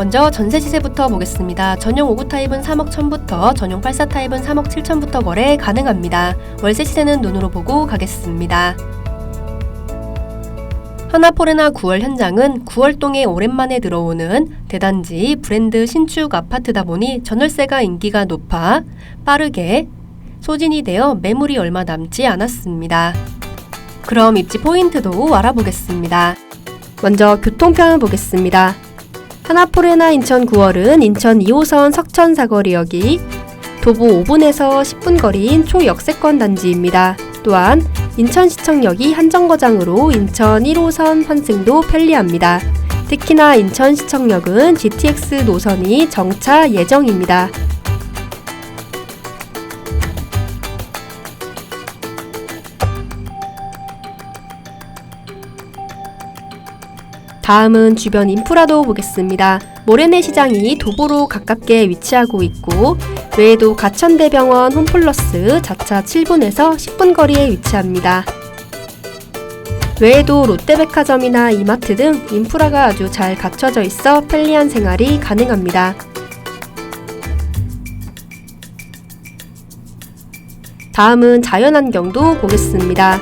먼저 전세 시세부터 보겠습니다. 전용 5구 타입은 3억 1000부터 전용 84 타입은 3억 7000부터 거래 가능합니다. 월세 시세는 눈으로 보고 가겠습니다. 하나포레나 9월 현장은 9월동에 오랜만에 들어오는 대단지 브랜드 신축 아파트다 보니 전월세가 인기가 높아 빠르게 소진이 되어 매물이 얼마 남지 않았습니다. 그럼 입지 포인트도 알아보겠습니다. 먼저 교통편을 보겠습니다. 하나포레나 인천 9월은 인천 2호선 석천 사거리역이 도보 5분에서 10분 거리인 초역세권 단지입니다. 또한 인천시청역이 한정거장으로 인천 1호선 환승도 편리합니다. 특히나 인천시청역은 GTX 노선이 정차 예정입니다. 다음은 주변 인프라도 보겠습니다. 모래내 시장이 도보로 가깝게 위치하고 있고 외에도 가천대병원 홈플러스 자차 7분에서 10분 거리에 위치합니다. 외에도 롯데백화점이나 이마트 등 인프라가 아주 잘 갖춰져 있어 편리한 생활이 가능합니다. 다음은 자연환경도 보겠습니다.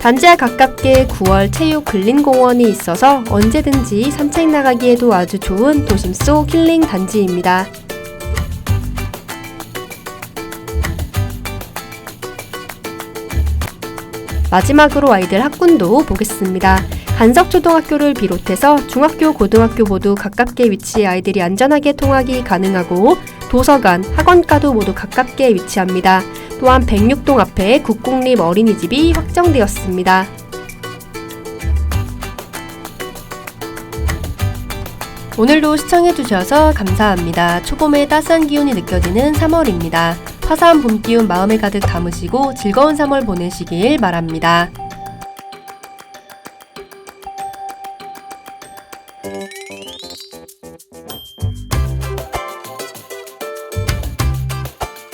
단지와 가깝게 9월 체육 근린공원이 있어서 언제든지 산책 나가기에도 아주 좋은 도심 속 힐링 단지입니다. 마지막으로 아이들 학군도 보겠습니다. 간석초등학교를 비롯해서 중학교, 고등학교 모두 가깝게 위치해 아이들이 안전하게 통학이 가능하고 도서관, 학원가도 모두 가깝게 위치합니다. 또한 106동 앞에 국공립 어린이집이 확정되었습니다. 오늘도 시청해주셔서 감사합니다. 초봄의 따스한 기운이 느껴지는 3월입니다. 화사한 봄 기운 마음에 가득 담으시고 즐거운 3월 보내시길 바랍니다.